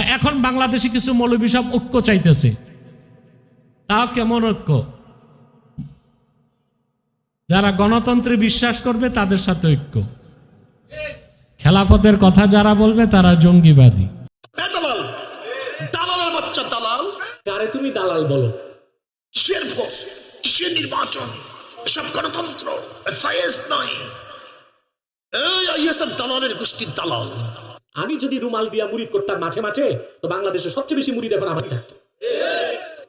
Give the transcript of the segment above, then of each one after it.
এখন বাংলাদেশে কিছু মৌলবী সব ঐক্য চাইতেছে। তাও কেমন ঐক্য? যারা গণতন্ত্রে বিশ্বাস করবে, তাদের সাথে ঐক্য। খেলাফতের কথা যারা বলবে, তারা জঙ্গিবাদী। দালাল! বাচ্চা দালাল! কারে তুমি দালাল বলো। নির্বাচন? গণতন্ত্র? সায়েন্স এই দালালের গোষ্ঠীর দালাল। আমি যদি রুমাল দিয়া মুড়ি করতাম মাঠে মাঠে তো বাংলাদেশে সবচেয়ে বেশি মুড়ি এখন আমারই থাকতো।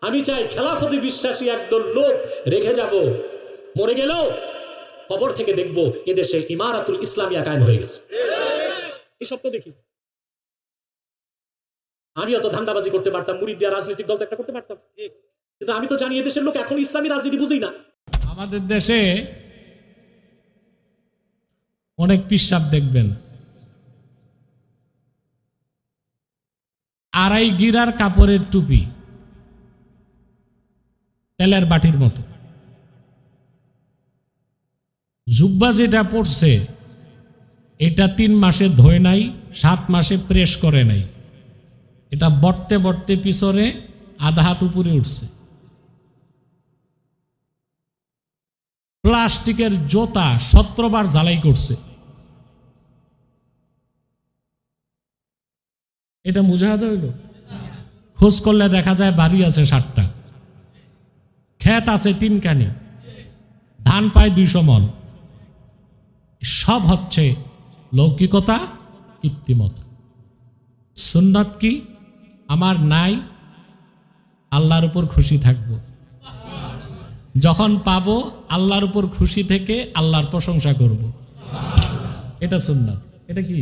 আমি চাই খেলাফতে বিশ্বাসী একদল লোক রেখে যাব। মরে গেলেও খবর থেকে দেখব এদেশে ইমারাতুল ইসলামিয়া কায়েম হয়ে গেছে। এসব তো দেখি। আমি অত ধান্দাবাজি করতে পারতাম, মুড়ি দিয়া রাজনৈতিক দল একটা করতে পারতাম। কিন্তু আমি তো জানি এদেশের লোক এখন ইসলামী রাজনীতি বুঝি না। আমাদের দেশে অনেক পিসাব দেখবেন। আড়াই গিরার কাপড়ের টুপি তেলের বাটির মতো। জুব্বা যেটা পড়ছে এটা তিন মাসে ধোয় নাই, সাত মাসে প্রেস করে নাই। এটা বটতে বটতে পিছনে আধা হাত উপরে উঠছে। প্লাস্টিকের জোতা সতেরোবার জ্বালাই করছে। এটা মুজাহাদ হইল? খোঁজ করলে দেখা যায় বাড়ি আছে ষাটটা ক্ষেত আছে তিনকানি ধান পায় দুইশো মল। সব হচ্ছে লৌকিকতা কৃত্রিমতা সুন্নত কি? আমার নাই। আল্লাহর উপর খুশি থাকব। যখন পাবো, আল্লাহর উপর খুশি থেকে আল্লাহর প্রশংসা করব। এটা সুন্নাত। এটা কি?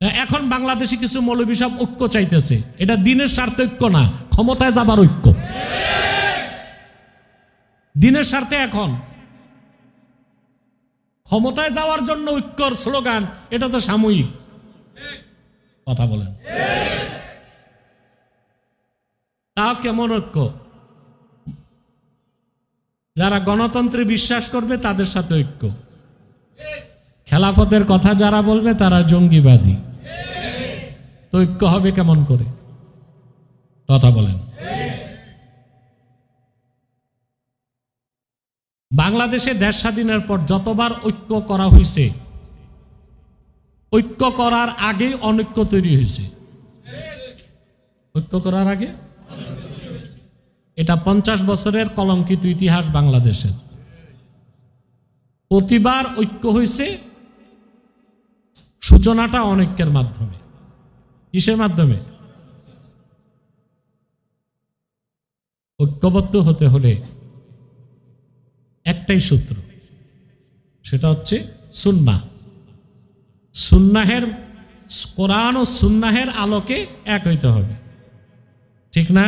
এখন বাংলাদেশে কিছু মৌলবী সব ঐক্য চাইতেছে। এটা দিনের স্বার্থ ঐক্য না, ক্ষমতায় যাবার ঐক্য। দিনের স্বার্থে এখন। ক্ষমতায় যাওয়ার জন্য ঐক্যর স্লোগান, এটা তো সাময়িক। কথা বলেন। তা কেমন ঐক্য? যারা গণতন্ত্রে বিশ্বাস করবে, তাদের সাথে ঐক্য। খেলাফতের কথা যারা বলবে, তারা জঙ্গিবাদী। তো ঐক্য হবে কেমন করে? কথা বলেন। বাংলাদেশে দেশ স্বাধীনের পর যতবার ঐক্য করা হয়েছে, ঐক্য করার আগে অনৈক্য তৈরি হয়েছে। ঐক্য করার আগে? এটা পঞ্চাশ বছরের কলঙ্কিত ইতিহাস বাংলাদেশের। প্রতিবার ঐক্য হয়েছে, সূচনাটা অনৈক্যের মাধ্যমে। কিসের মাধ্যমে? ঐক্যবদ্ধ হতে হলে একটাই সূত্র, সেটা হচ্ছে সুন্না সুন্নাহের, কোরআন ও সুন্নাহের আলোকে এক হইতে হবে। ঠিক না?